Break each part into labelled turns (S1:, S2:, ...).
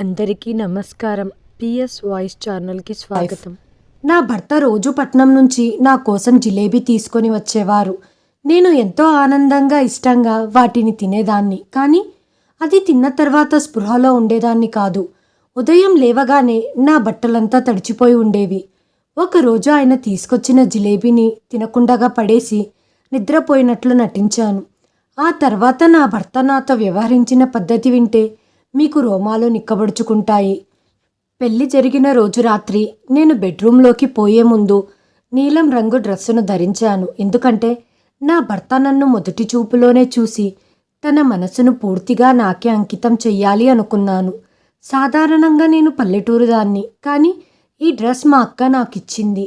S1: అందరికీ నమస్కారం. PS voice ఛానల్కి స్వాగతం.
S2: నా భర్త రోజు పట్నం నుంచి నా కోసం జిలేబీ తీసుకొని వచ్చేవారు. నేను ఎంతో ఆనందంగా ఇష్టంగా వాటిని తినేదాన్ని. కానీ అది తిన్న తర్వాత స్పృహలో ఉండేదాన్ని కాదు. ఉదయం లేవగానే నా బట్టలంతా తడిచిపోయి ఉండేవి. ఒకరోజు ఆయన తీసుకొచ్చిన జిలేబీని తినకుండగా పడేసి నిద్రపోయినట్లు నటించాను. ఆ తర్వాత నా భర్త నాతో వ్యవహరించిన పద్ధతి వింటే మీకు రోమాలు నిక్కబడుచుకుంటాయి. పెళ్ళి జరిగిన రోజు రాత్రి నేను బెడ్రూంలోకి పోయే ముందు నీలం రంగు డ్రెస్సును ధరించాను. ఎందుకంటే నా భర్త నన్ను మొదటి చూపులోనే చూసి తన మనసును పూర్తిగా నాకే అంకితం చెయ్యాలి అనుకున్నాను. సాధారణంగా నేను పల్లెటూరు దాన్ని కానీ ఈ డ్రెస్ మా అక్క నాకు ఇచ్చింది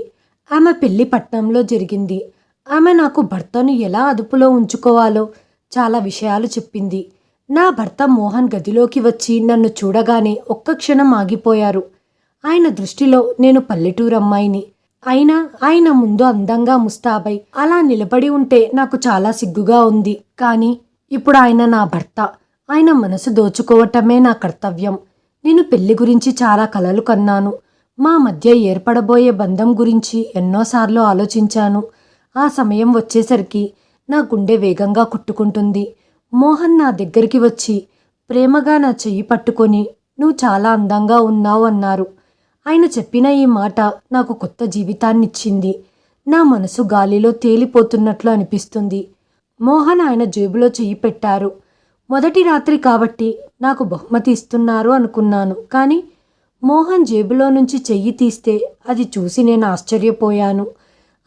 S2: ఆమె పెళ్ళి పట్నంలో జరిగింది. ఆమె నాకు భర్తను ఎలా అదుపులో ఉంచుకోవాలో చాలా విషయాలు చెప్పింది. నా భర్త మోహన్ గదిలోకి వచ్చి నన్ను చూడగానే ఒక్క క్షణం ఆగిపోయారు. ఆయన దృష్టిలో నేను పల్లెటూరు అమ్మాయిని. అయినా ఆయన ముందు అందంగా ముస్తాబై అలా నిలబడి ఉంటే నాకు చాలా సిగ్గుగా ఉంది. కానీ ఇప్పుడు ఆయన నా భర్త. ఆయన మనసు దోచుకోవటమే నా కర్తవ్యం. నేను పెళ్ళి గురించి చాలా కలలు కన్నాను. మా మధ్య ఏర్పడబోయే బంధం గురించి ఎన్నోసార్లు ఆలోచించాను. ఆ సమయం వచ్చేసరికి నా గుండె వేగంగా కొట్టుకుంటుంది. మోహన్ నా దగ్గరికి వచ్చి ప్రేమగా నా చెయ్యి పట్టుకొని నువ్వు చాలా అందంగా ఉన్నావు అన్నారు. ఆయన చెప్పిన ఈ మాట నాకు కొత్త జీవితాన్నిచ్చింది. నా మనసు గాలిలో తేలిపోతున్నట్లు అనిపిస్తుంది. మోహన్ ఆయన జేబులో చెయ్యి పెట్టారు. మొదటి రాత్రి కాబట్టి నాకు బహుమతి ఇస్తున్నారు అనుకున్నాను. కానీ మోహన్ జేబులో నుంచి చెయ్యి తీస్తే అది చూసి నేను ఆశ్చర్యపోయాను.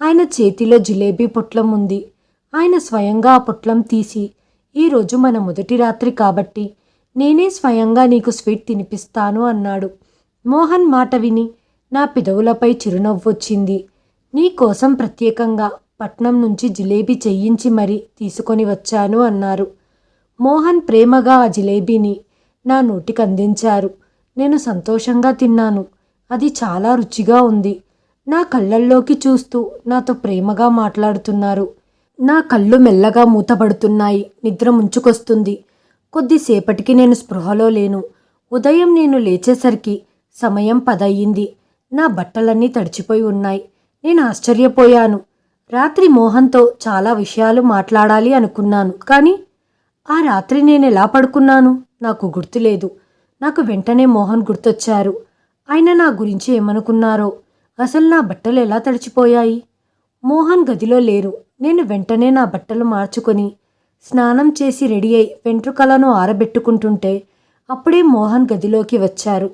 S2: ఆయన చేతిలో జిలేబీ పొట్లం ఉంది. ఆయన స్వయంగా ఆ పొట్లం తీసి ఈరోజు మన మొదటి రాత్రి కాబట్టి నేనే స్వయంగా నీకు స్వీట్ తినిపిస్తాను అన్నాడు. మోహన్ మాట విని నా పిదవులపై చిరునవ్వు వచ్చింది. నీ కోసం ప్రత్యేకంగా పట్నం నుంచి జిలేబీ చెయ్యించి మరీ తీసుకొని వచ్చాను అన్నారు. మోహన్ ప్రేమగా ఆ జిలేబీని నా నోటికి అందించారు. నేను సంతోషంగా తిన్నాను. అది చాలా రుచిగా ఉంది. నా కళ్ళల్లోకి చూస్తూ నాతో ప్రేమగా మాట్లాడుతున్నారు. నా కళ్ళు మెల్లగా మూతపడుతున్నాయి నిద్ర ముంచుకొస్తుంది. కొద్దిసేపటికి నేను స్పృహలో లేను. ఉదయం నేను లేచేసరికి సమయం పదయ్యింది. నా బట్టలన్నీ తడిచిపోయి ఉన్నాయి. నేను ఆశ్చర్యపోయాను. రాత్రి మోహన్తో చాలా విషయాలు మాట్లాడాలి అనుకున్నాను. కానీ ఆ రాత్రి నేను ఎలా పడుకున్నాను? నాకు గుర్తులేదు. నాకు వెంటనే మోహన్ గుర్తొచ్చారు. ఆయన నా గురించి ఏమనుకున్నారో? అసలు నా బట్టలు ఎలా తడిచిపోయాయి? మోహన్ గదిలో లేరు. నేను వెంటనే నా బట్టలు మార్చుకొని స్నానం చేసి రెడీ అయి వెంట్రుకలను ఆరబెట్టుకుంటుంటే అప్పుడే మోహన్ గదిలోకి వచ్చారు.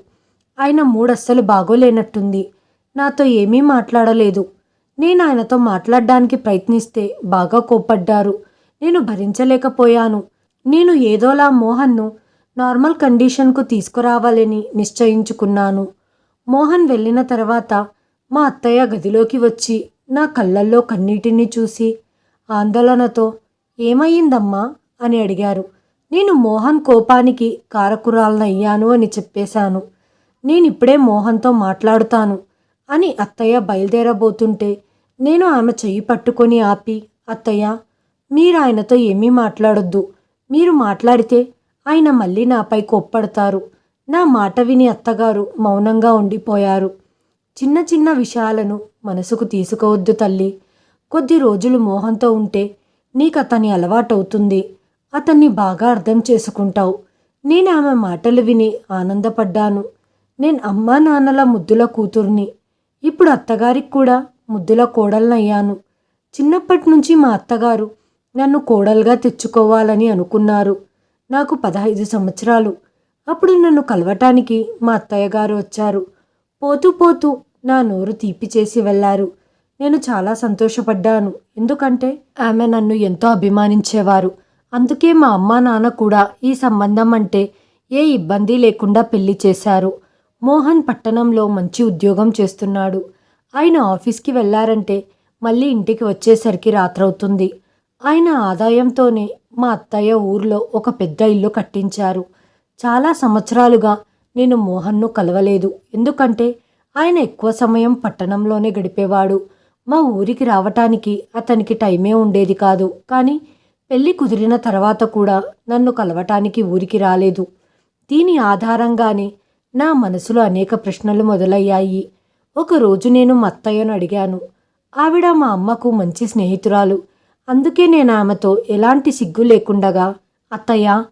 S2: ఆయన మూడస్సలు బాగోలేనట్టుంది. నాతో ఏమీ మాట్లాడలేదు. నేను ఆయనతో మాట్లాడడానికి ప్రయత్నిస్తే బాగా కోప్పడ్డారు. నేను భరించలేకపోయాను. నేను ఏదోలా మోహన్ను నార్మల్ కండిషన్కు తీసుకురావాలని నిశ్చయించుకున్నాను. మోహన్ వెళ్ళిన తర్వాత మా అత్తయ్య గదిలోకి వచ్చి నా కళ్ళల్లో కన్నీటిని చూసి ఆందోళనతో ఏమయ్యిందమ్మా? అని అడిగారు. నేను మోహన్ కోపానికి కారకురాలనయ్యాను అని చెప్పేశాను. నేనిప్పుడే మోహన్తో మాట్లాడుతాను అని అత్తయ్య బయలుదేరబోతుంటే నేను ఆమె చెయ్యి పట్టుకొని ఆపి అత్తయ్య మీరు ఆయనతో ఏమీ మాట్లాడొద్దు. మీరు మాట్లాడితే ఆయన మళ్ళీ నాపై కోప్పడతారు. నా మాట విని అత్తగారు మౌనంగా ఉండిపోయారు. చిన్న చిన్న విషయాలను మనసుకు తీసుకోవద్దు తల్లి. కొద్ది రోజులు మోహంతో ఉంటే నీకు అతని అలవాటవుతుంది. అతన్ని బాగా అర్థం చేసుకుంటావు. నేను ఆమె మాటలు విని ఆనందపడ్డాను. నేను అమ్మా నాన్నల ముద్దుల కూతుర్ని. ఇప్పుడు అత్తగారికి కూడా ముద్దుల కోడలనయ్యాను. చిన్నప్పటి నుంచి మా అత్తగారు నన్ను కోడలుగా తెచ్చుకోవాలని అనుకున్నారు. నాకు పదహైదు సంవత్సరాలు. అప్పుడు నన్ను కలవటానికి మా అత్తయ్య గారు వచ్చారు. పోతూ పోతూ నా నోరు తీపి చేసి వెళ్ళారు నేను చాలా సంతోషపడ్డాను. ఎందుకంటే ఆమె నన్ను ఎంతో అభిమానించేవారు. అందుకే మా అమ్మ నాన్న కూడా ఈ సంబంధం అంటే ఏ ఇబ్బంది లేకుండా పెళ్ళి చేశారు. మోహన్ పట్టణంలో మంచి ఉద్యోగం చేస్తున్నాడు. ఆయన ఆఫీస్కి వెళ్ళారంటే మళ్ళీ ఇంటికి వచ్చేసరికి రాత్రవుతుంది. ఆయన ఆదాయంతోనే మా అత్తయ్య ఊర్లో ఒక పెద్ద ఇల్లు కట్టించారు. చాలా సంవత్సరాలుగా నేను మోహన్ను కలవలేదు. ఎందుకంటే ఆయన ఎక్కువ సమయం పట్టణంలోనే గడిపేవాడు. మా ఊరికి రావటానికి అతనికి టైమే ఉండేది కాదు. కానీ పెళ్ళి కుదిరిన తర్వాత కూడా నన్ను కలవటానికి ఊరికి రాలేదు. దీని ఆధారంగానే నా మనసులో అనేక ప్రశ్నలు మొదలయ్యాయి. ఒకరోజు నేను మా అత్తయ్యను అడిగాను. ఆవిడ మా అమ్మకు మంచి స్నేహితురాలు. అందుకే నేను ఆమెతో ఎలాంటి సిగ్గు లేకుండగా అత్తయ్య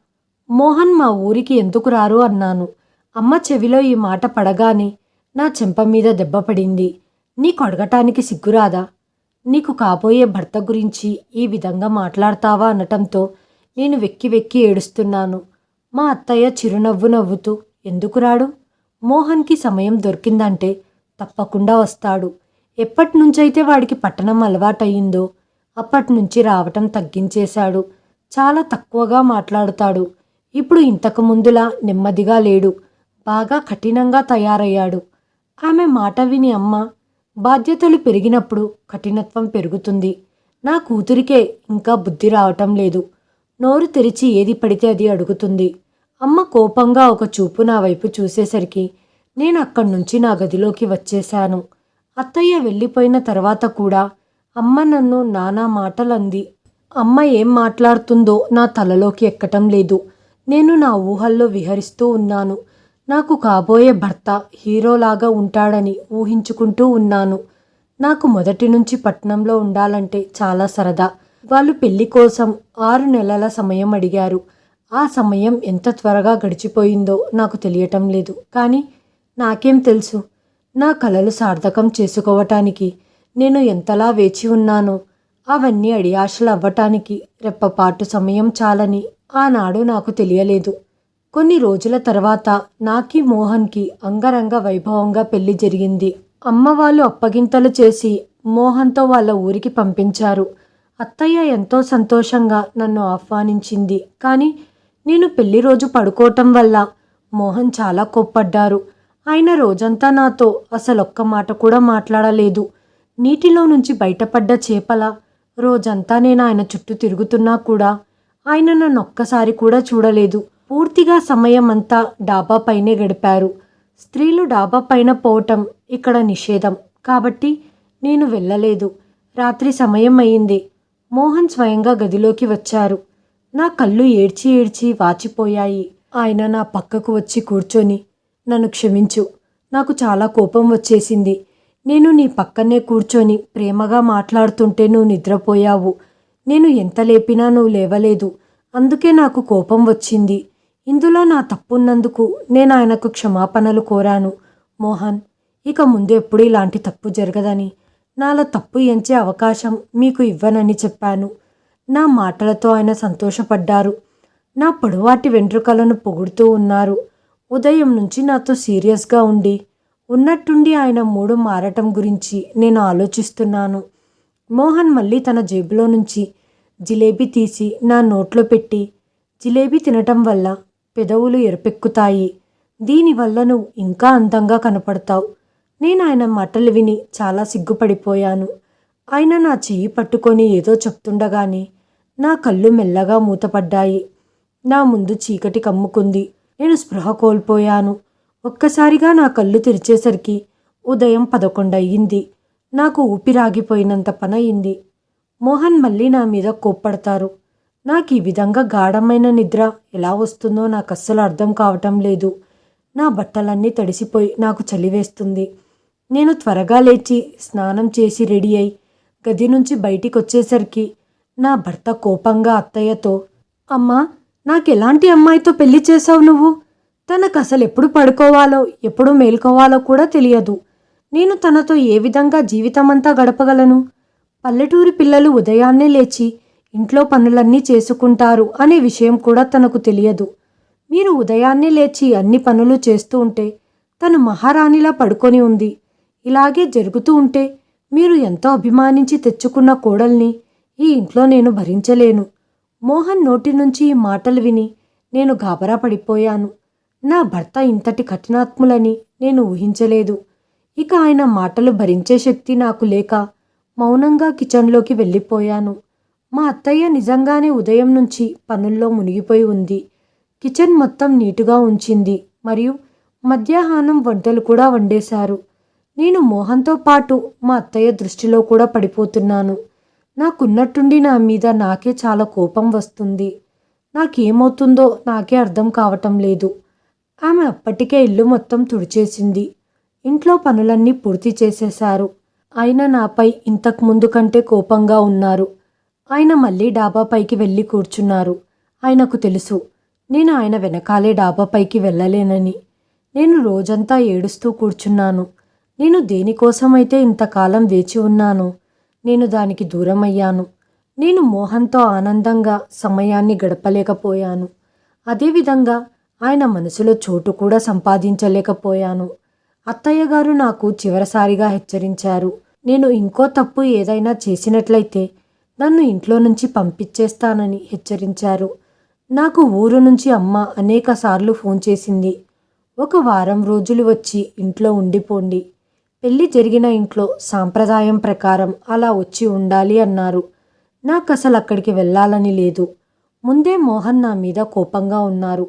S2: మోహన్ మా ఊరికి ఎందుకు రారు? అన్నాను. అమ్మ చెవిలో ఈ మాట పడగానే నా చెంప మీద దెబ్బ పడింది. నీకు అడగటానికి సిగ్గురాదా? నీకు కాబోయే భర్త గురించి ఈ విధంగా మాట్లాడతావా అనటంతో నేను వెక్కి వెక్కి ఏడుస్తున్నాను. మా అత్తయ్య చిరునవ్వు నవ్వుతూ ఎందుకు రాడు? మోహన్కి సమయం దొరికిందంటే తప్పకుండా వస్తాడు. ఎప్పటి నుంచైతే వాడికి పట్టణం అలవాటయ్యిందో అప్పటి నుంచి రావటం తగ్గించేశాడు. చాలా తక్కువగా మాట్లాడుతాడు. ఇప్పుడు ఇంతకు ముందులా నెమ్మదిగా లేడు. బాగా కఠినంగా తయారయ్యాడు. ఆమె మాట విని అమ్మ బాధ్యతలు పెరిగినప్పుడు కఠినత్వం పెరుగుతుంది. నా కూతురికే ఇంకా బుద్ధి రావటం లేదు. నోరు తెరిచి ఏది పడితే అది అడుగుతుంది. అమ్మ కోపంగా ఒక చూపు నా వైపు చూసేసరికి నేను అక్కడి నుంచి నా గదిలోకి వచ్చేశాను. అత్తయ్య వెళ్ళిపోయిన తర్వాత కూడా అమ్మ నన్ను నానా మాటలంది. అమ్మ ఏం మాట్లాడుతుందో నా తలలోకి ఎక్కటం లేదు. నేను నా ఊహల్లో విహరిస్తూ ఉన్నాను. నాకు కాబోయే భర్త హీరోలాగా ఉంటాడని ఊహించుకుంటూ ఉన్నాను. నాకు మొదటి నుంచి పట్నంలో ఉండాలంటే చాలా సరదా. వాళ్ళు పెళ్ళి కోసం ఆరు నెలల సమయం అడిగారు. ఆ సమయం ఎంత త్వరగా గడిచిపోయిందో నాకు తెలియటం లేదు. కానీ నాకేం తెలుసు? నా కలలు సార్థకం చేసుకోవటానికి నేను ఎంతలా వేచి ఉన్నానో అవన్నీ అడియాశలు అవ్వటానికి రెప్పపాటు సమయం చాలని ఆనాడు నాకు తెలియలేదు. కొన్ని రోజుల తర్వాత నాకి మోహన్కి అంగరంగ వైభవంగా పెళ్ళి జరిగింది. అమ్మ వాళ్ళు అప్పగింతలు చేసి మోహన్తో వాళ్ళ ఊరికి పంపించారు. అత్తయ్య ఎంతో సంతోషంగా నన్ను ఆహ్వానించింది. కానీ నేను పెళ్ళి రోజు పడుకోవటం వల్ల మోహన్ చాలా కోప్పడ్డారు. ఆయన రోజంతా నాతో అసలు ఒక్క మాట కూడా మాట్లాడలేదు. నీటిలో నుంచి బయటపడ్డ చేపల రోజంతా నేను ఆయన చుట్టూ తిరుగుతున్నా కూడా ఆయన నన్ను ఒక్కసారి కూడా చూడలేదు. పూర్తిగా సమయం అంతా డాబా పైనే గడిపారు. స్త్రీలు డాబా పైన పోవటం ఇక్కడ నిషేధం. కాబట్టి నేను వెళ్ళలేదు. రాత్రి సమయం అయింది. మోహన్ స్వయంగా గదిలోకి వచ్చారు. నా కళ్ళు ఏడ్చి ఏడ్చి వాచిపోయాయి. ఆయన నా పక్కకు వచ్చి కూర్చొని నన్ను క్షమించు. నాకు చాలా కోపం వచ్చేసింది. నేను నీ పక్కనే కూర్చొని ప్రేమగా మాట్లాడుతుంటే నువ్వు నిద్రపోయావు. నేను ఎంత లేపినా నువ్వు లేవలేదు. అందుకే నాకు కోపం వచ్చింది. ఇందులో నా తప్పున్నందుకు నేను ఆయనకు క్షమాపణలు కోరాను. మోహన్ ఇక ముందు ఎప్పుడు ఇలాంటి తప్పు జరగదని నాలో తప్పు ఎంచే అవకాశం మీకు ఇవ్వనని చెప్పాను. నా మాటలతో ఆయన సంతోషపడ్డారు. నా పొడవాటి వెంట్రుకలను పొగుడుతూ ఉన్నారు. ఉదయం నుంచి నాతో సీరియస్గా ఉండి ఉన్నట్టుండి ఆయన మూడు మారటం గురించి నేను ఆలోచిస్తున్నాను. మోహన్ మళ్ళీ తన జేబులో నుంచి జిలేబీ తీసి నా నోట్లో పెట్టి జిలేబీ తినటం వల్ల పెదవులు ఎరపెక్కుతాయి. దీనివల్ల నువ్వు ఇంకా అందంగా కనపడతావు. నేను ఆయన మాటలు విని చాలా సిగ్గుపడిపోయాను. ఆయన నా చెయ్యి పట్టుకొని ఏదో చెప్తుండగానే నా కళ్ళు మెల్లగా మూతపడ్డాయి. నా ముందు చీకటి కమ్ముకుంది. నేను స్పృహ కోల్పోయాను. ఒక్కసారిగా నా కళ్ళు తెరిచేసరికి ఉదయం పదకొండు అయ్యింది. నాకు ఊపిరాగిపోయినంత పని అయింది మోహన్ మళ్ళీ నా మీద కోప్పడతారు. నాకు ఈ విధంగా గాఢమైన నిద్ర ఎలా వస్తుందో నాకు అస్సలు అర్థం కావటం లేదు. నా బట్టలన్నీ తడిసిపోయి నాకు చలివేస్తుంది నేను త్వరగా లేచి స్నానం చేసి రెడీ అయి గది నుంచి బయటికి వచ్చేసరికి నా భర్త కోపంగా అత్తయ్యతో అమ్మా నాకు ఎలాంటి అమ్మాయితో పెళ్ళి చేసావు నువ్వు? తనకు అసలు ఎప్పుడు పడుకోవాలో ఎప్పుడు మేల్కోవాలో కూడా తెలియదు. నేను తనతో ఏ విధంగా జీవితమంతా గడపగలను? పల్లెటూరి పిల్లలు ఉదయాన్నే లేచి ఇంట్లో పనులన్నీ చేసుకుంటారు అనే విషయం కూడా తనకు తెలియదు. మీరు ఉదయాన్నే లేచి అన్ని పనులు చేస్తూ ఉంటే తను మహారాణిలా పడుకొని ఉంది. ఇలాగే జరుగుతూ ఉంటే మీరు ఎంతో అభిమానించి తెచ్చుకున్న కోడల్ని ఈ ఇంట్లో నేను భరించలేను. మోహన్ నోటి నుంచి ఈ మాటలు విని నేను గాబరా పడిపోయాను. నా భర్త ఇంతటి కఠినాత్ములని నేను ఊహించలేదు. ఇక ఆయన మాటలు భరించే శక్తి నాకు లేక మౌనంగా కిచెన్లోకి వెళ్ళిపోయాను. మా అత్తయ్య నిజంగానే ఉదయం నుంచి పనుల్లో మునిగిపోయి ఉంది. కిచెన్ మొత్తం నీటుగా ఉంచింది. మరియు మధ్యాహ్నం వంటలు కూడా వండేశారు. నేను మోహన్తో పాటు మా అత్తయ్య దృష్టిలో కూడా పడిపోతున్నాను. నాకున్నట్టుండి నా మీద నాకే చాలా కోపం వస్తుంది. నాకేమవుతుందో నాకే అర్థం కావటం లేదు. ఆమె అప్పటికే ఇల్లు మొత్తం తుడిచేసింది. ఇంట్లో పనులన్నీ పూర్తి చేసేశారు. ఆయన నాపై ఇంతకు ముందు కంటే కోపంగా ఉన్నారు. ఆయన మళ్ళీ డాబాపైకి వెళ్ళి కూర్చున్నారు. ఆయనకు తెలుసు నేను ఆయన వెనకాలే డాబాపైకి వెళ్ళలేనని. నేను రోజంతా ఏడుస్తూ కూర్చున్నాను. నేను దేనికోసమైతే ఇంతకాలం వేచి ఉన్నాను నేను దానికి దూరం అయ్యాను నేను మోహన్తో ఆనందంగా సమయాన్ని గడపలేకపోయాను. అదేవిధంగా ఆయన మనసులో చోటు కూడా సంపాదించలేకపోయాను. అత్తయ్య గారు నాకు చివరిసారిగా హెచ్చరించారు నేను ఇంకో తప్పు ఏదైనా చేసినట్లయితే నన్ను ఇంట్లో నుంచి పంపించేస్తానని హెచ్చరించారు. నాకు ఊరు నుంచి అమ్మ అనేకసార్లు ఫోన్ చేసింది. ఒక వారం రోజులు వచ్చి ఇంట్లో ఉండిపోండి. పెళ్ళి జరిగిన ఇంట్లో సాంప్రదాయం ప్రకారం అలా వచ్చి ఉండాలి అన్నారు. నాకు అసలు అక్కడికి వెళ్ళాలని లేదు. ముందే మోహన్ నా మీద కోపంగా ఉన్నారు.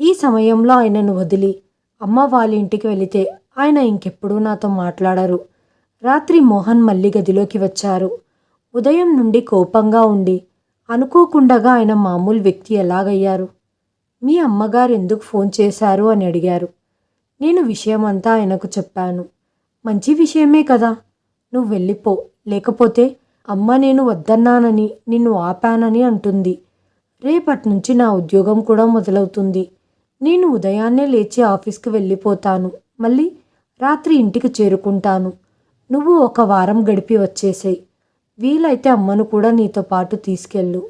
S2: ఈ సమయంలో ఆయనను వదిలి అమ్మ వాళ్ళ ఇంటికి వెళితే ఆయన ఇంకెప్పుడూ నాతో మాట్లాడరు. రాత్రి మోహన్ మళ్ళీ గదిలోకి వచ్చారు. ఉదయం నుండి కోపంగా ఉండి అనుకోకుండగా ఆయన మామూలు వ్యక్తి ఎలాగయ్యారు? మీ అమ్మగారు ఎందుకు ఫోన్ చేశారు అని అడిగారు. నేను విషయమంతా ఆయనకు చెప్పాను. మంచి విషయమే కదా. నువ్వు వెళ్ళిపో. లేకపోతే అమ్మ నేను వద్దన్నానని నిన్ను ఆపానని అంటుంది. రేపటి నుంచి నా ఉద్యోగం కూడా మొదలవుతుంది. నేను ఉదయాన్నే లేచి ఆఫీస్కి వెళ్ళిపోతాను. మళ్ళీ రాత్రి ఇంటికి చేరుకుంటాను. నువ్వు ఒక వారం గడిపి వచ్చేసాయి. వీలైతే అమ్మను కూడా నీతో పాటు తీసుకెళ్ళు.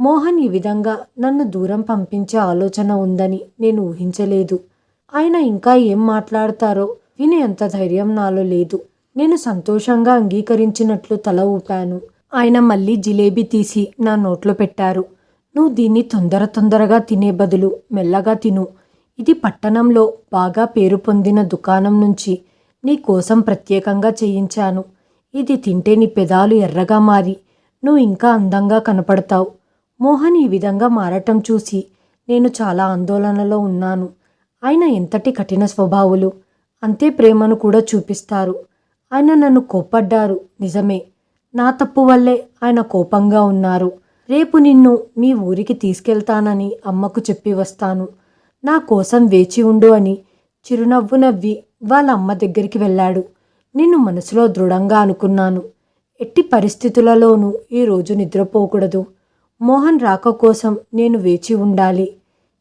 S2: మోహన్ ఈ విధంగా నన్ను దూరం పంపించే ఆలోచన ఉందని నేను ఊహించలేదు. ఆయన ఇంకా ఏం మాట్లాడతారో విని అంత ధైర్యం నాలో లేదు. నేను సంతోషంగా అంగీకరించినట్లు తల ఊపాను. ఆయన మళ్ళీ జిలేబీ తీసి నా నోట్లో పెట్టారు. నువ్వు దీన్ని తొందర తొందరగా తినే బదులు మెల్లగా తిను. ఇది పట్టణంలో బాగా పేరు పొందిన దుకాణం నుంచి నీ కోసం ప్రత్యేకంగా చేయించాను. ఇది తింటే నీ పెదాలు ఎర్రగా మారి నువ్వు ఇంకా అందంగా కనపడతావు. మోహన్ ఈ విధంగా మారటం చూసి నేను చాలా ఆందోళనలో ఉన్నాను. ఆయన ఎంతటి కఠిన స్వభావులు అంతే ప్రేమను కూడా చూపిస్తారు. ఆయన నన్ను కోప్పడ్డారు నిజమే. నా తప్పు వల్లే ఆయన కోపంగా ఉన్నారు. రేపు నిన్ను మీ ఊరికి తీసుకెళ్తానని అమ్మకు చెప్పి వస్తాను. నా కోసం వేచి ఉండు అని చిరునవ్వు నవ్వి వాళ్ళ అమ్మ దగ్గరికి వెళ్ళాడు. నిన్ను మనసులో దృఢంగా అనుకున్నాను. ఎట్టి పరిస్థితులలోనూ ఈరోజు నిద్రపోకూడదు. మోహన్ రాక కోసం నేను వేచి ఉండాలి.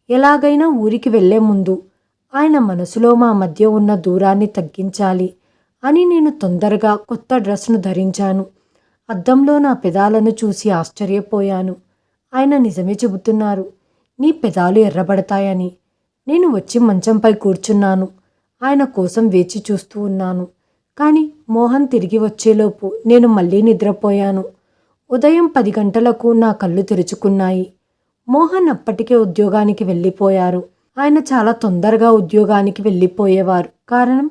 S2: ఎలాగైనా ఊరికి వెళ్ళే ముందు ఆయన మనసులో మా మధ్య ఉన్న దూరాన్ని తగ్గించాలి అని నేను తొందరగా కొత్త డ్రెస్ను ధరించాను. అద్దంలో నా పెదాలను చూసి ఆశ్చర్యపోయాను. ఆయన నిజమే చెబుతున్నారు నీ పెదాలు ఎర్రబడతాయని. నేను వచ్చి మంచంపై కూర్చున్నాను. ఆయన కోసం వేచి చూస్తూ ఉన్నాను. కానీ మోహన్ తిరిగి వచ్చేలోపు నేను మళ్ళీ నిద్రపోయాను. ఉదయం పది గంటలకు నా కళ్ళు తెరుచుకున్నాయి. మోహన్ అప్పటికే ఉద్యోగానికి వెళ్ళిపోయారు. ఆయన చాలా తొందరగా ఉద్యోగానికి వెళ్ళిపోయేవారు. కారణం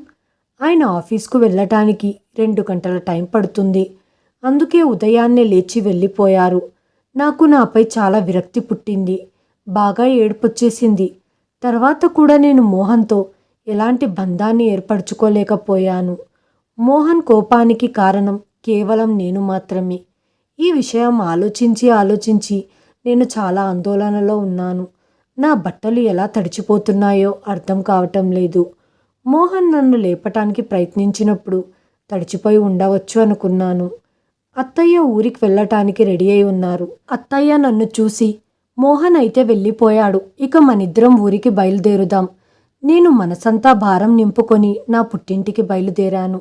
S2: ఆయన ఆఫీస్కు వెళ్ళటానికి రెండు గంటల టైం పడుతుంది. అందుకే ఉదయాన్నే లేచి వెళ్ళిపోయారు. నాకు నాపై చాలా విరక్తి పుట్టింది. బాగా ఏడుపొచ్చేసింది. తర్వాత కూడా నేను మోహన్తో ఎలాంటి బంధాన్ని ఏర్పరచుకోలేకపోయాను. మోహన్ కోపానికి కారణం కేవలం నేను మాత్రమే. ఈ విషయం ఆలోచించి ఆలోచించి నేను చాలా ఆందోళనలో ఉన్నాను. నా బట్టలు ఎలా తడిచిపోతున్నాయో అర్థం కావటం లేదు. మోహన్ నన్ను లేపటానికి ప్రయత్నించినప్పుడు తడిచిపోయి ఉండవచ్చు అనుకున్నాను. అత్తయ్య ఊరికి వెళ్ళటానికి రెడీ అయి ఉన్నారు. అత్తయ్య నన్ను చూసి మోహన్ అయితే వెళ్ళిపోయాడు. ఇక మనిద్దరం ఊరికి బయలుదేరుదాం. నేను మనసంతా భారం నింపుకొని నా పుట్టింటికి బయలుదేరాను.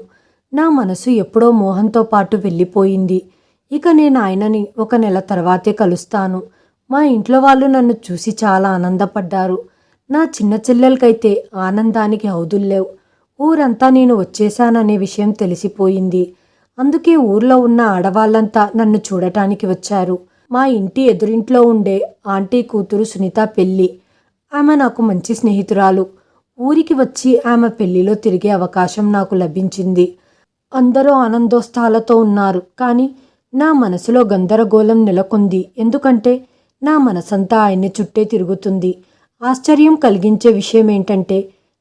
S2: నా మనసు ఎప్పుడో మోహన్తో పాటు వెళ్ళిపోయింది. ఇక నేను ఆయనని ఒక నెల తర్వాతే కలుస్తాను. మా ఇంట్లో వాళ్ళు నన్ను చూసి చాలా ఆనందపడ్డారు. నా చిన్న చెల్లెలకైతే ఆనందానికి హౌదుల్లేవు. ఊరంతా నేను వచ్చేశాననే విషయం తెలిసిపోయింది. అందుకే ఊర్లో ఉన్న ఆడవాళ్ళంతా నన్ను చూడటానికి వచ్చారు. మా ఇంటి ఎదురింట్లో ఉండే ఆంటీ కూతురు సునీత పెళ్ళి. ఆమె నాకు మంచి స్నేహితురాలు. ఊరికి వచ్చి ఆమె పెళ్ళిలో తిరిగే అవకాశం నాకు లభించింది. అందరూ ఆనందోత్సాహాలతో ఉన్నారు. కానీ నా మనసులో గందరగోళం నెలకొంది. ఎందుకంటే నా మనసంతా ఆయన్ని చుట్టే తిరుగుతుంది. ఆశ్చర్యం కలిగించే విషయం ఏంటంటే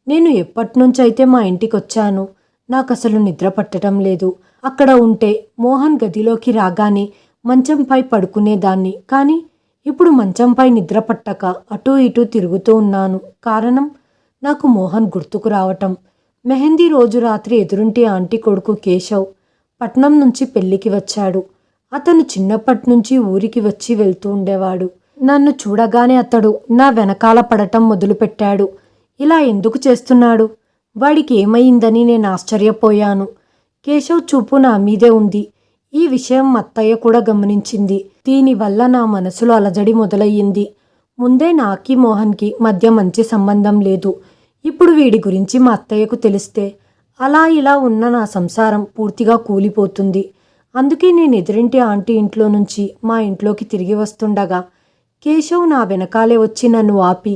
S2: నేను ఎప్పటినుంచైతే మా ఇంటికి వచ్చాను నాకు అసలు నిద్ర పట్టడం లేదు. అక్కడ ఉంటే మోహన్ గదిలోకి రాగానే మంచంపై పడుకునేదాన్ని. కానీ ఇప్పుడు మంచంపై నిద్ర పట్టక అటూ ఇటూ తిరుగుతూ ఉన్నాను. కారణం నాకు మోహన్ గుర్తుకు రావటం. మెహందీ రోజు రాత్రి ఎదురుంటి ఆంటీ కొడుకు కేశవ్ పట్నం నుంచి పెళ్ళికి వచ్చాడు. అతను చిన్నప్పటి నుంచి ఊరికి వచ్చి వెళ్తూ ఉండేవాడు. నన్ను చూడగానే అతడు నా వెనకాల పడటం మొదలుపెట్టాడు. ఇలా ఎందుకు చేస్తున్నాడు? వాడికి ఏమైందని నేను ఆశ్చర్యపోయాను. కేశవ్ చూపు నా మీదే ఉంది. ఈ విషయం అత్తయ్య కూడా గమనించింది. దీనివల్ల నా మనసులో అలజడి మొదలయ్యింది. ముందే నాకి మోహన్కి మధ్య మంచి సంబంధం లేదు. ఇప్పుడు వీడి గురించి మా అత్తయ్యకు తెలిస్తే అలా ఇలా ఉన్న నా సంసారం పూర్తిగా కూలిపోతుంది. అందుకే నేను ఎదురింటి ఆంటీ ఇంట్లో నుంచి మా ఇంట్లోకి తిరిగి వస్తుండగా కేశవ్ నా వెనకాలే వచ్చి నన్ను ఆపి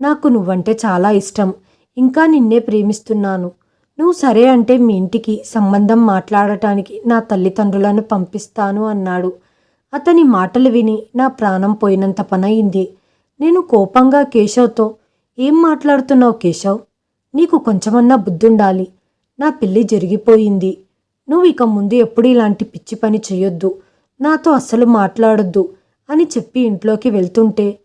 S2: నాకు నువ్వంటే చాలా ఇష్టం ఇంకా నిన్నే ప్రేమిస్తున్నాను. నువ్వు సరే అంటే మీ ఇంటికి సంబంధం మాట్లాడటానికి నా తల్లిదండ్రులను పంపిస్తాను అన్నాడు. అతని మాటలు విని నా ప్రాణం పోయినంత పనయింది. నేను కోపంగా కేశవ్తో ఏం మాట్లాడుతున్నావు కేశవ్? నీకు కొంచెమన్నా బుద్ధుండాలి. నా పెళ్ళి జరిగిపోయింది. నువ్వు ఇక ముందు ఎప్పుడు ఇలాంటి పిచ్చి పని చేయొద్దు నాతో అస్సలు మాట్లాడొద్దు అని చెప్పి ఇంట్లోకి వెళ్తుంటే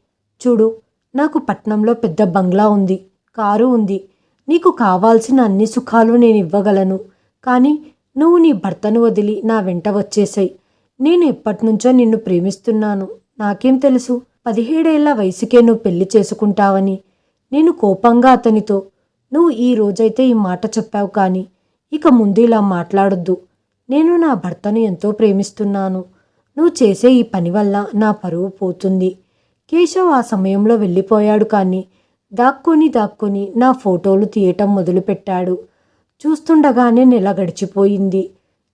S2: చూడు నాకు పట్నంలో పెద్ద బంగ్లా ఉంది కారు ఉంది. నీకు కావాల్సిన అన్ని సుఖాలు నేను ఇవ్వగలను. కానీ నువ్వు నీ భర్తను వదిలి నా వెంట వచ్చేసాయి. నేను ఎప్పటినుంచో నిన్ను ప్రేమిస్తున్నాను. నాకేం తెలుసు? పదిహేడేళ్ళ వయసుకే నువ్వు పెళ్ళి చేసుకుంటావని. నేను కోపంగా అతనితో నువ్వు ఈ రోజైతే ఈ మాట చెప్పావు కానీ ఇక ముందు ఇలా మాట్లాడొద్దు. నేను నా భర్తను ఎంతో ప్రేమిస్తున్నాను. నువ్వు చేసే ఈ పని వల్ల నా పరువు పోతుంది. కేశవ్ ఆ సమయంలో వెళ్ళిపోయాడు కానీ దాక్కొని దాక్కొని నా ఫోటోలు తీయటం మొదలుపెట్టాడు. చూస్తుండగానే నెల గడిచిపోయింది.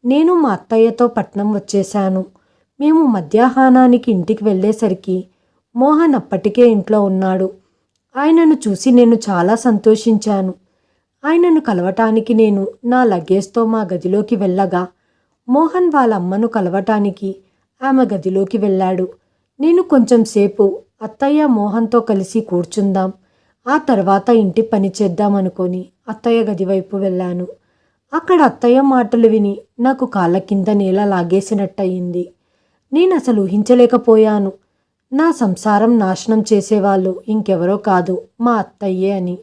S2: నేను మా అత్తయ్యతో పట్నం వచ్చేశాను. మేము మధ్యాహ్నానికి ఇంటికి వెళ్ళేసరికి మోహన్ అప్పటికే ఇంట్లో ఉన్నాడు. ఆయనను చూసి నేను చాలా సంతోషించాను. ఆయనను కలవటానికి నేను నా లగేజ్తో మా గదిలోకి వెళ్ళగా మోహన్ వాళ్ళ అమ్మను కలవటానికి ఆమె గదిలోకి వెళ్ళాడు. నేను కొంచెం సేపు అత్తయ్య మోహన్తో కలిసి కూర్చుందాం ఆ తర్వాత ఇంటి పని చేద్దామనుకొని అత్తయ్య గది వైపు వెళ్ళాను. అక్కడ అత్తయ్య మాటలు విని నాకు కాళ్ళ కింద నేల లాగేసినట్టయింది. నేను అసలు ఊహించలేకపోయాను. నా సంసారం నాశనం చేసేవాళ్ళు ఇంకెవరో కాదు మా అత్తయ్యే అని.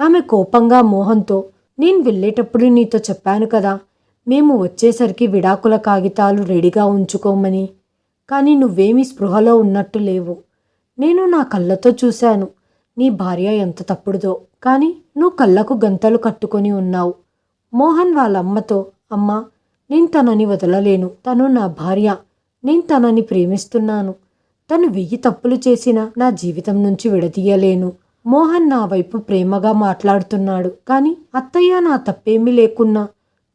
S2: ఆమె కోపంగా మోహన్తో నేను వెళ్ళేటప్పుడు నీతో చెప్పాను కదా మేము వచ్చేసరికి విడాకుల కాగితాలు రెడీగా ఉంచుకోమని. కానీ నువ్వేమీ స్పృహలో ఉన్నట్టు లేవు. నేను నా కళ్ళతో చూశాను. నీ భార్య ఎంత తప్పుడుదో. కానీ నువ్వు కళ్ళకు గంతలు కట్టుకొని ఉన్నావు. మోహన్ వాళ్ళ అమ్మతో అమ్మ నేను తనని వదలలేను. తను నా భార్య. నేను తనని ప్రేమిస్తున్నాను. తను వెయ్యి తప్పులు చేసినా నా జీవితం నుంచి విడదీయలేను. మోహన్ నా వైపు ప్రేమగా మాట్లాడుతున్నాడు. కానీ అత్తయ్య నా తప్పేమీ లేకున్నా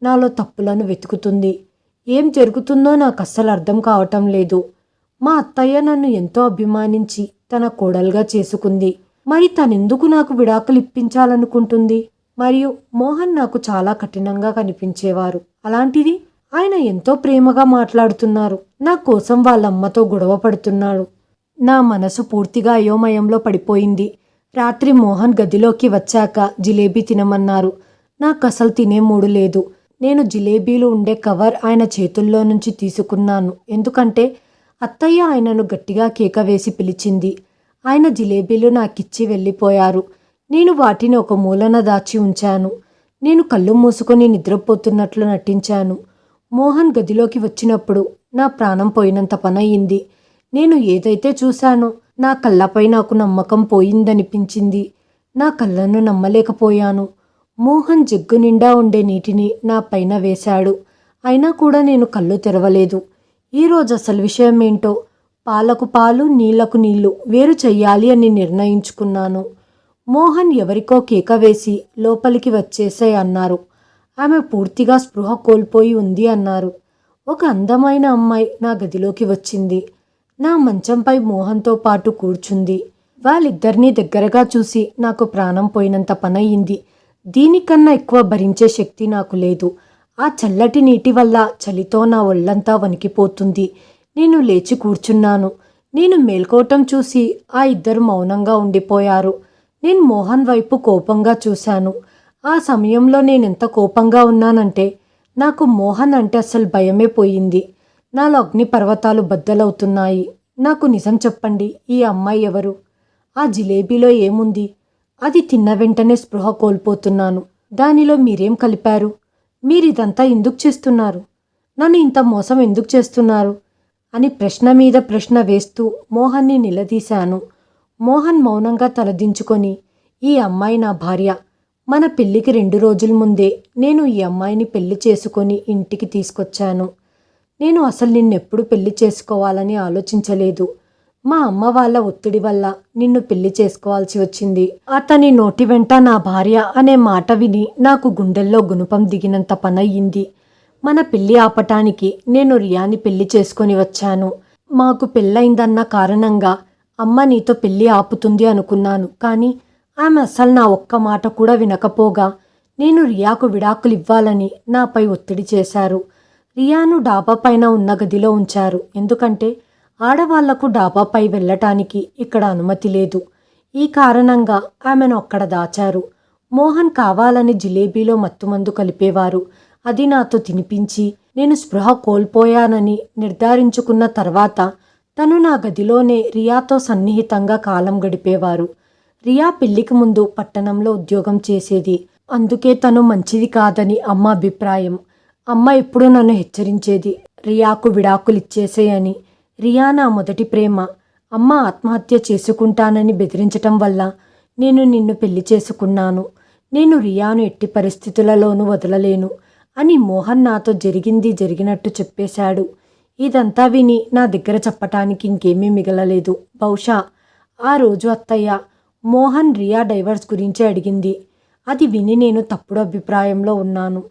S2: నాలో తప్పులను వెతుకుతుంది. ఏం జరుగుతుందో నాకు అస్సలు అర్థం కావటం లేదు. మా అత్తయ్య నన్ను ఎంతో అభిమానించి తన కోడలుగా చేసుకుంది. మరి తనెందుకు నాకు విడాకులు ఇప్పించాలనుకుంటుంది? మరియు మోహన్ నాకు చాలా కఠినంగా కనిపించేవారు. అలాంటిది ఆయన ఎంతో ప్రేమగా మాట్లాడుతున్నారు. నా కోసం వాళ్ళ అమ్మతో గొడవ పడుతున్నాడు. నా మనసు పూర్తిగా అయోమయంలో పడిపోయింది. రాత్రి మోహన్ గదిలోకి వచ్చాక జిలేబీ తినమన్నారు. నాకు అసలు తినే మూడు లేదు. నేను జిలేబీలు ఉండే కవర్ ఆయన చేతుల్లో నుంచి తీసుకున్నాను. ఎందుకంటే అత్తయ్య ఆయనను గట్టిగా కేక వేసి పిలిచింది. ఆయన జిలేబీలు నాకిచ్చి వెళ్ళిపోయారు. నేను వాటిని ఒక మూలన దాచి ఉంచాను. నేను కళ్ళు మూసుకొని నిద్రపోతున్నట్లు నటించాను. మోహన్ గదిలోకి వచ్చినప్పుడు నా ప్రాణం పోయినంత పనయింది నేను ఏదైతే చూశానో నా కళ్ళపై నాకు నమ్మకం పోయిందనిపించింది. నా కళ్ళను నమ్మలేకపోయాను. మోహన్ జగ్గు నిండా ఉండే నీటిని నా పైన వేశాడు. అయినా కూడా నేను కళ్ళు తెరవలేదు. ఈరోజు అసలు విషయం ఏంటో పాలకు పాలు నీళ్ళకు నీళ్ళు వేరు చెయ్యాలి అని నిర్ణయించుకున్నాను. మోహన్ ఎవరికో కేక వేసి లోపలికి వచ్చేసే అన్నారు. ఆమె పూర్తిగా స్పృహ కోల్పోయి ఉంది అన్నారు. ఒక అందమైన అమ్మాయి నా గదిలోకి వచ్చింది. నా మంచంపై మోహన్తో పాటు కూర్చుంది. వాళ్ళిద్దరినీ దగ్గరగా చూసి నాకు ప్రాణం పోయినంత పనయింది. దీనికన్నా ఎక్కువ భరించే శక్తి నాకు లేదు. ఆ చల్లటి నీటి వల్ల చలితో నా ఒళ్ళంతా వణికిపోతుంది. నేను లేచి కూర్చున్నాను. నేను మేల్కోవటం చూసి ఆ ఇద్దరు మౌనంగా ఉండిపోయారు. నేను మోహన్ వైపు కోపంగా చూశాను. ఆ సమయంలో నేను ఎంత కోపంగా ఉన్నానంటే నాకు మోహన్ అంటే అసలు భయమే పోయింది. నాలో అగ్ని పర్వతాలు బద్దలవుతున్నాయి. నాకు నిజం చెప్పండి ఈ అమ్మాయి ఎవరు? ఆ జిలేబీలో ఏముంది? అది తిన్న వెంటనే స్పృహ కోల్పోతున్నాను. దానిలో మీరేం కలిపారు? మీరిదంతా ఎందుకు చేస్తున్నారు? నన్ను ఇంత మోసం ఎందుకు చేస్తున్నారు? అని ప్రశ్న మీద ప్రశ్న వేస్తూ మోహన్ని నిలదీశాను. మోహన్ మౌనంగా తలదించుకొని ఈ అమ్మాయి నా భార్య. మన పెళ్ళికి రెండు రోజుల ముందే నేను ఈ అమ్మాయిని పెళ్ళి చేసుకొని ఇంటికి తీసుకొచ్చాను. నేను అసలు నిన్నెప్పుడు పెళ్ళి చేసుకోవాలని ఆలోచించలేదు. మా అమ్మ వాళ్ళ ఒత్తిడి వల్ల నిన్ను పెళ్ళి చేసుకోవాల్సి వచ్చింది. అతని నోటి వెంట నా భార్య అనే మాట విని నాకు గుండెల్లో గుణపం దిగినంత పనయ్యింది. మన పెళ్ళి ఆపటానికి నేను రియాని పెళ్ళి చేసుకొని వచ్చాను. మాకు పెళ్ళయిందన్న కారణంగా అమ్మ నీతో పెళ్ళి ఆపుతుంది అనుకున్నాను. కానీ ఆమె అసలు నా ఒక్క మాట కూడా వినకపోగా నేను రియాకు విడాకులు ఇవ్వాలని నాపై ఒత్తిడి చేశారు. రియాను డాబా పైన ఉన్న గదిలో ఉంచారు. ఎందుకంటే ఆడవాళ్ళకు డాబాపై వెళ్ళటానికి ఇక్కడ అనుమతి లేదు. ఈ కారణంగా ఆమెను అక్కడ దాచారు. మోహన్ కావాలని జిలేబీలో మత్తుమందు కలిపేవారు. అది నాతో తినిపించి నేను స్పృహ కోల్పోయానని నిర్ధారించుకున్న తర్వాత తను నా గదిలోనే రియాతో సన్నిహితంగా కాలం గడిపేవారు. రియా పెళ్ళికి ముందు పట్టణంలో ఉద్యోగం చేసేది. అందుకే తను మంచిది కాదని అమ్మ అభిప్రాయం. అమ్మ ఎప్పుడూ నన్ను హెచ్చరించేది రియాకు విడాకులు ఇచ్చేసేయని రియా నా మొదటి ప్రేమ. అమ్మ ఆత్మహత్య చేసుకుంటానని బెదిరించటం వల్ల నేను నిన్ను పెళ్ళి చేసుకున్నాను. నేను రియాను ఎట్టి పరిస్థితులలోనూ వదలలేను అని మోహన్ నాతో జరిగింది జరిగినట్టు చెప్పేశాడు. ఇదంతా విని నా దగ్గర చెప్పటానికి ఇంకేమీ మిగలలేదు. బహుశా ఆ రోజు అత్తయ్య మోహన్ రియా డైవర్స్ గురించి అడిగింది. అది విని నేను తప్పుడు అభిప్రాయంలో ఉన్నాను.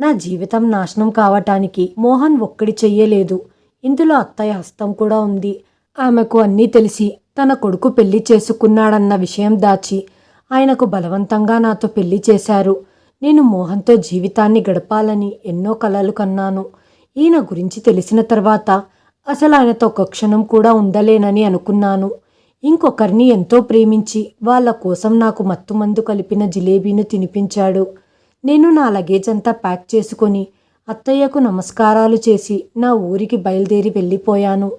S2: నా జీవితం నాశనం కావటానికి మోహన్ ఒక్కడి చెయ్యలేదు ఇందులో అత్తయ్య హస్తం కూడా ఉంది. ఆమెకు అన్నీ తెలిసి తన కొడుకు పెళ్ళి చేసుకున్నాడన్న విషయం దాచి ఆయనకు బలవంతంగా నాతో పెళ్ళి చేశారు. నేను మోహన్తో జీవితాన్ని గడపాలని ఎన్నో కలలు కన్నాను. ఈయన గురించి తెలిసిన తర్వాత అసలు ఆయనతో ఒక క్షణం కూడా ఉండలేనని అనుకున్నాను. ఇంకొకరిని ఎంతో ప్రేమించి వాళ్ళ కోసం నాకు మత్తుమందు కలిపిన జిలేబీని తినిపించాడు. నేను నా లగేజ్ అంతా ప్యాక్ చేసుకొని అత్తయ్యకు నమస్కారాలు చేసి నా ఊరికి బయలుదేరి వెళ్ళిపోయాను.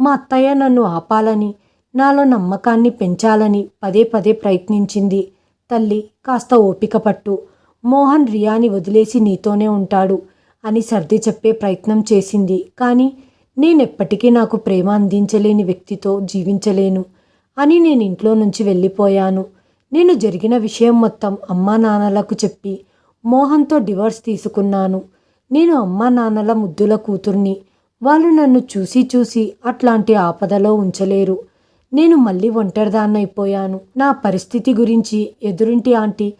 S2: మా అత్తయ్య నన్ను ఆపాలని నాలో నమ్మకాన్ని పెంచాలని పదే పదే ప్రయత్నించింది. తల్లి కాస్త ఓపిక పట్టు. మోహన్ రియాని వదిలేసి నీతోనే ఉంటాడు అని సర్ది చెప్పే ప్రయత్నం చేసింది. కానీ నేనెప్పటికీ నాకు ప్రేమ అందించలేని వ్యక్తితో జీవించలేను. అని నేను ఇంట్లో నుంచి వెళ్ళిపోయాను. నేను జరిగిన విషయం మొత్తం అమ్మా నాన్నలకు చెప్పి మోహన్తో డివోర్స్ తీసుకున్నాను. నేను అమ్మా నాన్నల ముద్దుల కూతుర్ని. వాళ్ళు నన్ను చూసి చూసి అట్లాంటి ఆపదలో ఉంచలేరు. నేను మళ్ళీ ఒంటరిదాన్నైపోయాను. నా పరిస్థితి గురించి ఎదురింటి ఆంటీ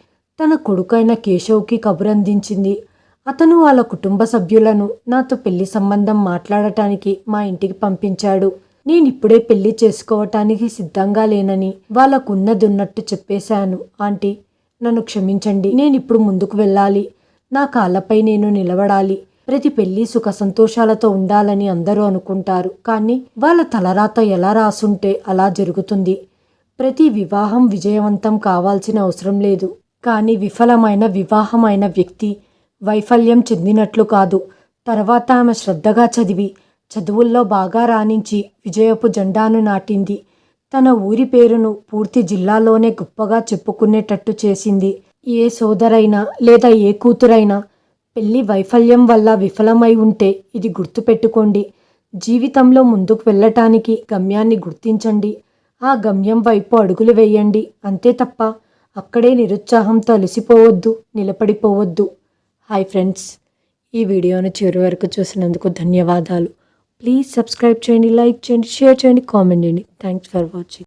S2: తన కొడుకైన కేశవ్కి కబురందించింది. అతను వాళ్ళ కుటుంబ సభ్యులను నాతో పెళ్ళి సంబంధం మాట్లాడటానికి మా ఇంటికి పంపించాడు. నేనిప్పుడే పెళ్ళి చేసుకోవటానికి సిద్ధంగా లేనని వాళ్ళకున్నదున్నట్టు చెప్పేశాను. ఆంటీ నన్ను క్షమించండి. నేనిప్పుడు ముందుకు వెళ్ళాలి. నా కాళ్ళపై నేను నిలబడాలి. ప్రతి పెళ్ళి సుఖ సంతోషాలతో ఉండాలని అందరూ అనుకుంటారు. కానీ వాళ్ళ తలరాత ఎలా రాసుంటే అలా జరుగుతుంది. ప్రతి వివాహం విజయవంతం కావాల్సిన అవసరం లేదు. కానీ విఫలమైన వివాహమైన వ్యక్తి వైఫల్యం చెందినట్లు కాదు. తర్వాత ఆమె శ్రద్ధగా చదివి చదువుల్లో బాగా రాణించి విజయపు జెండాను నాటింది. తన ఊరి పేరును పూర్తి జిల్లాలోనే గొప్పగా చెప్పుకునేటట్టు చేసింది. ఏ సోదరైనా లేదా ఏ కూతురైనా పెళ్ళి వైఫల్యం వల్ల విఫలమై ఉంటే ఇది గుర్తుపెట్టుకోండి. జీవితంలో ముందుకు వెళ్ళటానికి గమ్యాన్ని గుర్తించండి. ఆ గమ్యం వైపు అడుగులు వేయండి. అంతే తప్ప అక్కడే నిరుత్సాహంతో అలసిపోవద్దు నిలబడిపోవద్దు. హాయ్ ఫ్రెండ్స్ ఈ వీడియోను చివరి వరకు చూసినందుకు ధన్యవాదాలు. ప్లీజ్ సబ్స్క్రైబ్ చేయండి లైక్ చేయండి షేర్ చేయండి కామెంట్ చేయండి. Thanks for watching